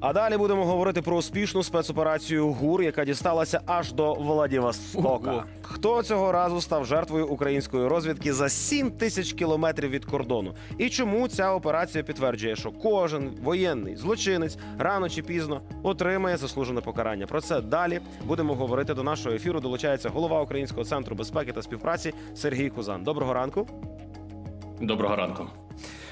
А далі будемо говорити про успішну спецоперацію ГУР, яка дісталася аж до Владивостока. Ого. Хто цього разу став жертвою української розвідки за 7 тисяч кілометрів від кордону? І чому ця операція підтверджує, що кожен воєнний злочинець рано чи пізно отримає заслужене покарання? Про це далі будемо говорити. До нашого ефіру долучається голова Українського центру безпеки та співпраці Сергій Кузан. Доброго ранку. Доброго ранку.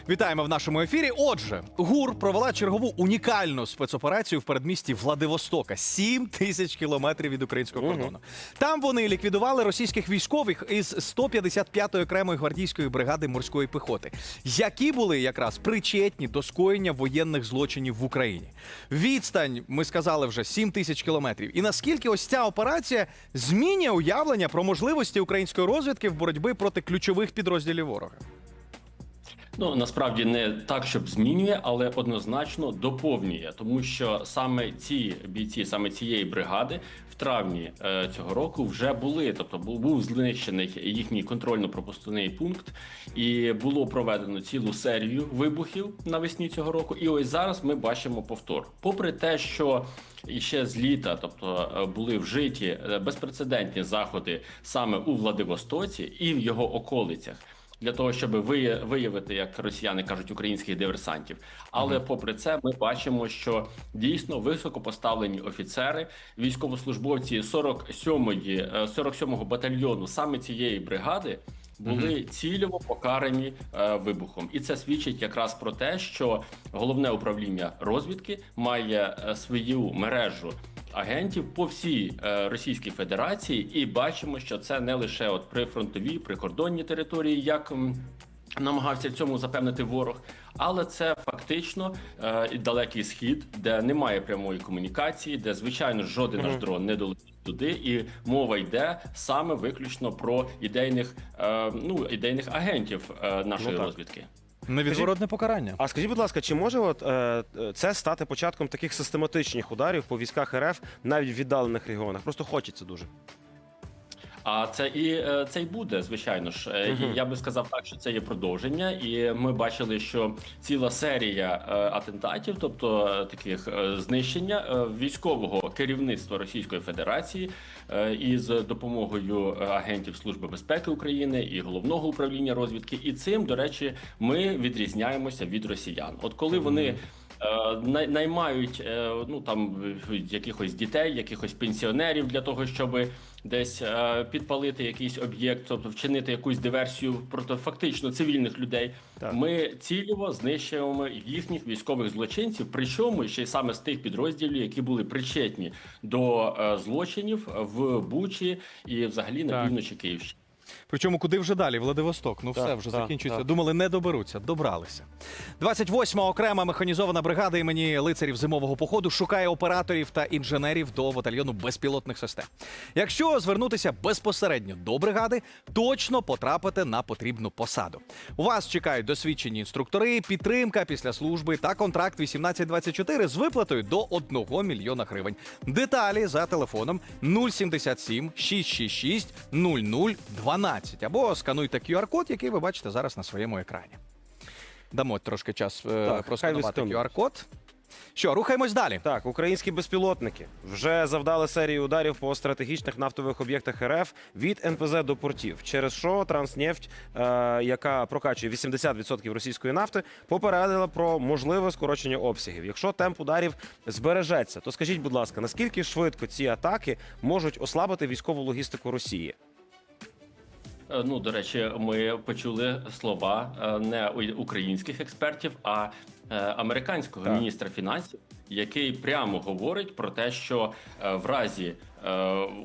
Вітаємо в нашому ефірі. Отже, ГУР провела чергову унікальну спецоперацію в передмісті Владивостока. 7 тисяч кілометрів від українського кордону. Там вони ліквідували російських військових із 155-ї окремої гвардійської бригади морської піхоти, які були якраз причетні до скоєння воєнних злочинів в Україні. Відстань, ми сказали вже 7 тисяч кілометрів. І наскільки ось ця операція змінює уявлення про можливості української розвідки в боротьбі проти ключових підрозділів ворога? Ну насправді не так, щоб змінює, але однозначно доповнює, тому що саме ці бійці, саме цієї бригади, в травні е, цього року вже були. Тобто був, був знищений їхній контрольно-пропускний пункт, і було проведено цілу серію вибухів навесні цього року. І ось зараз ми бачимо повтор. Попри те, що іще з літа, тобто е, були вжиті е, безпрецедентні заходи саме у Владивостоці і в його околицях. Для того щоб вия- виявити, як росіяни кажуть, українських диверсантів. Але попри це, ми бачимо, що дійсно високопоставлені офіцери, військовослужбовці 47-ї, е, 47-го батальйону саме цієї бригади. Були цільово покарані е, вибухом, і це свідчить якраз про те, що головне управління розвідки має е, свою мережу агентів по всій е, Російській Федерації, і бачимо, що це не лише от прифронтові, прикордонні території, як намагався в цьому запевнити ворог, але це фактично е, і далекий схід, де немає прямої комунікації, де звичайно жоден наш дрон не долетить туди, і мова йде саме виключно про ідейних е, ну ідейних агентів е, нашої Ну, розвідки. Невідворотне покарання. А скажіть, будь ласка, чи може от, е, це стати початком таких систематичних ударів по військах РФ навіть в віддалених регіонах? Просто хочеться дуже. А це і е, це й буде, звичайно ж. Мгм. І я би сказав так, що це є продовження, і ми бачили, що ціла серія е, атентатів, тобто таких знищення військового керівництва Російської Федерації із допомогою агентів Служби безпеки України і головного управління розвідки. І цим, до речі, ми відрізняємося від росіян. От коли вони. Е, най- Наймають е, ну там якихось дітей, якихось пенсіонерів для того, щоб десь е, підпалити якийсь об'єкт, тобто вчинити якусь диверсію проти фактично цивільних людей. Так. Ми цільово знищуємо їхніх військових злочинців, причому ще й саме з тих підрозділів, які були причетні до злочинів в Бучі і взагалі на Так. півночі Київщини. Причому куди вже далі? Владивосток. Ну Так, все вже так, закінчується. так. Думали, не доберуться. Добралися. 28-ма окрема механізована бригада імені лицарів зимового походу шукає операторів та інженерів до батальйону безпілотних систем. Якщо звернутися безпосередньо до бригади, точно потрапите на потрібну посаду. У вас чекають досвідчені інструктори, підтримка після служби та контракт 1824 з виплатою до 1 мільйона гривень. Деталі за телефоном 077 666 0012 або скануйте QR-код, який ви бачите зараз на своєму екрані. Дамо трошки час е, Так, просканувати. QR-код. Що, рухаємось далі. Так, українські безпілотники вже завдали серію ударів по стратегічних нафтових об'єктах РФ від НПЗ до портів, через що Транснефть, е, яка прокачує 80% російської нафти, попередила про можливе скорочення обсягів. Якщо темп ударів збережеться, то скажіть, будь ласка, наскільки швидко ці атаки можуть ослабити військову логістику Росії? Е, Ну, до речі, ми почули слова е, не українських експертів, а е, американського Так. міністра фінансів, який прямо говорить про те, що в разі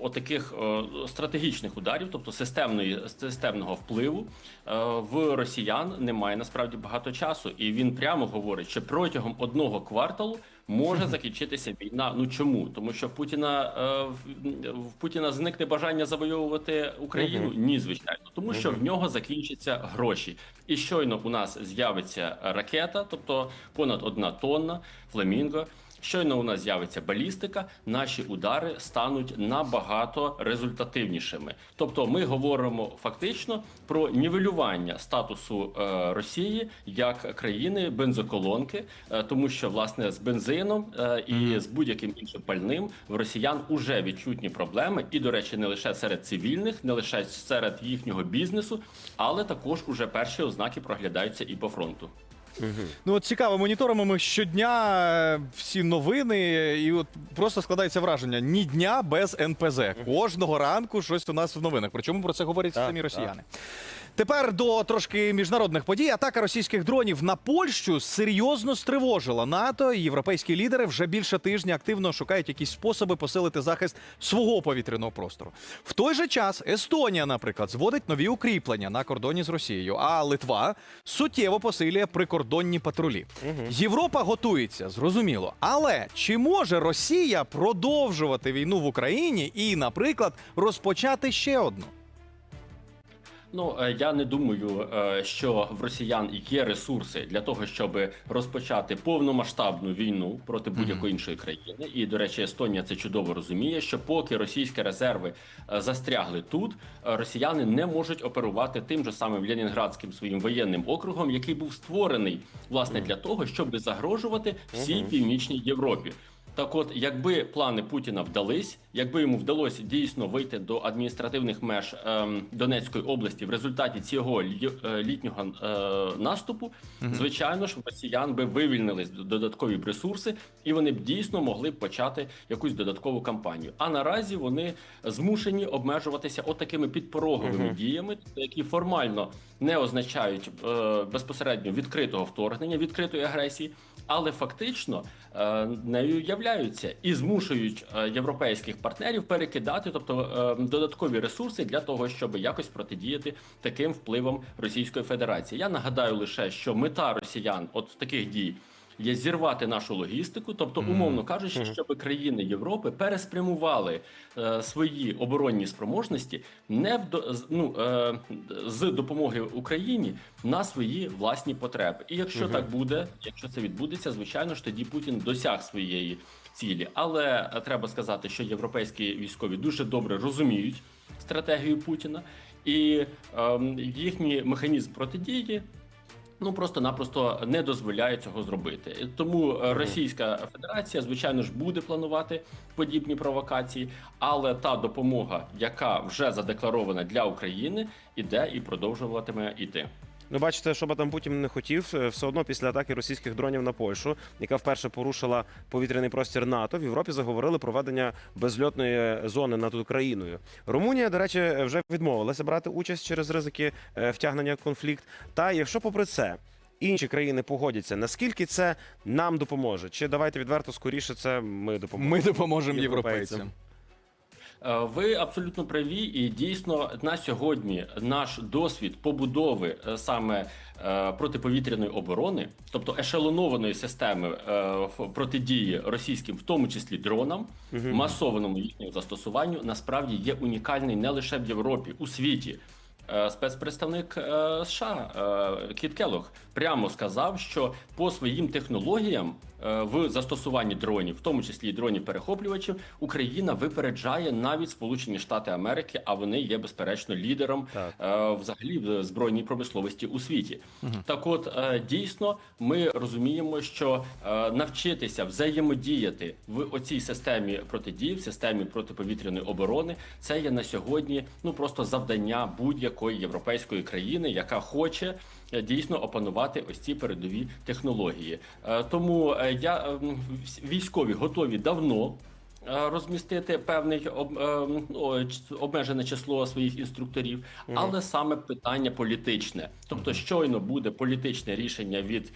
отаких е, стратегічних ударів, тобто системної системного впливу, е, в росіян немає насправді багато часу, і він прямо говорить, що протягом одного кварталу може закінчитися війна. Ну чому? Тому що в Путіна е, в- в Путіна зникне бажання завойовувати Україну. Ні, звичайно, тому що в нього закінчаться гроші. І щойно у нас з'явиться ракета, тобто понад одна тонна фламінго. Щойно у нас з'явиться балістика, наші удари стануть набагато результативнішими. Тобто, ми говоримо фактично про нівелювання статусу е, Росії як країни бензоколонки, е, тому що власне з бензином е, і з будь-яким іншим пальним в росіян уже відчутні проблеми, і до речі, не лише серед цивільних, не лише серед їхнього бізнесу, але також уже перші ознаки проглядаються і по фронту. Ну от цікаво, моніторимо ми щодня е, всі новини, і от просто складається враження ні дня без НПЗ. Кожного ранку щось у нас в новинах. Причому про це говорять Так, самі так. росіяни. Тепер до трошки міжнародних подій. Атака російських дронів на Польщу серйозно стривожила НАТО. і Європейські лідери вже більше тижня активно шукають якісь способи посилити захист свого повітряного простору. В той же час Естонія, наприклад, зводить нові укріплення на кордоні з Росією, а Литва суттєво посилює прикордонні патрулі. Європа готується, зрозуміло. Але чи може Росія продовжувати війну в Україні і, наприклад, розпочати ще одну? Ну е, я не думаю, е, що в росіян є ресурси для того, щоб розпочати повномасштабну війну проти будь-якої іншої країни. І до речі, Естонія це чудово розуміє, що поки російські резерви е, застрягли тут, росіяни не можуть оперувати тим же самим Ленінградським своїм воєнним округом, який був створений власне для того, щоб загрожувати всій північній Європі. Так от, якби плани Путіна вдались, якби йому вдалося дійсно вийти до адміністративних меж ем, Донецької області в результаті цього лі- е, літнього е, наступу, звичайно ж, росіян би вивільнились додаткові ресурси, і вони б дійсно могли б почати якусь додаткову кампанію. А наразі вони змушені обмежуватися отакими підпороговими діями, які формально не означають е, безпосередньо відкритого вторгнення, відкритої агресії, але фактично е, нею являються і змушують е, європейських партнерів перекидати, тобто е, додаткові ресурси для того, щоб якось протидіяти таким впливам Російської Федерації. Я нагадаю лише, що мета росіян, от таких дій. Є зірвати нашу логістику, тобто, умовно кажучи, щоб країни Європи переспрямували е, свої оборонні спроможності не в ну, е, з допомоги Україні на свої власні потреби. І якщо так буде, якщо це відбудеться, звичайно ж тоді Путін досяг своєї цілі. Але е, треба сказати, що європейські військові дуже добре розуміють стратегію Путіна. І ем, їхній механізм протидії ну просто-напросто не дозволяє цього зробити. Тому е, Російська Федерація, звичайно ж, буде планувати подібні провокації, але та допомога, яка вже задекларована для України, іде і продовжуватиме іти. Ну, бачите, що би там Путін не хотів, е, все одно після атаки російських дронів на Польщу, яка вперше порушила повітряний простір НАТО, в Європі заговорили про ведення безльотної зони над Україною. Румунія, до речі, вже відмовилася брати участь через ризики е, втягнення в конфлікт. Та якщо попри це. Інші країни погодяться, наскільки це нам допоможе? Чи давайте відверто скоріше це ми допоможемо? Ми допоможемо європейцям. Е, Ви абсолютно праві, і дійсно на сьогодні наш досвід побудови е, саме е, протиповітряної оборони, тобто ешелонованої системи протидії російським, в тому числі дронам, масованому їхньому застосуванню, насправді є унікальний не лише в Європі, у світі. Е, Спецпредставник е, США е, Кіт Келлог прямо сказав, що по своїм технологіям в застосуванні дронів, в тому числі і дронів перехоплювачів, Україна випереджає навіть Сполучені Штати Америки, а вони є безперечно лідером Так. взагалі в збройній промисловості у світі. Так, от дійсно, ми розуміємо, що навчитися взаємодіяти в оцій системі протидії, в системі протиповітряної оборони, це є на сьогодні ну просто завдання будь-якої європейської країни, яка хоче е, дійсно опанувати ось ці передові технології. Е, Тому е, я військові готові давно. Розмістити певний обмежене число своїх інструкторів, але саме питання політичне. Тобто, щойно буде політичне рішення від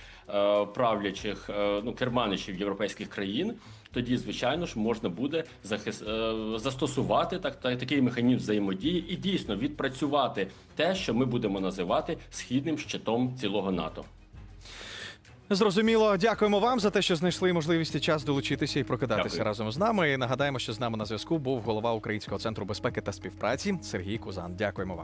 правлячих ну, керманичів європейських країн, тоді, звичайно ж, можна буде захис... е, застосувати так, так, такий механізм взаємодії і дійсно відпрацювати те, що ми будемо називати східним щитом цілого НАТО. Зрозуміло, дякуємо вам за те, що знайшли можливість і час долучитися і прокидатися Дякую. разом з нами. І нагадаємо, що з нами на зв'язку був голова Українського центру безпеки та співпраці Сергій Кузан. Дякуємо вам.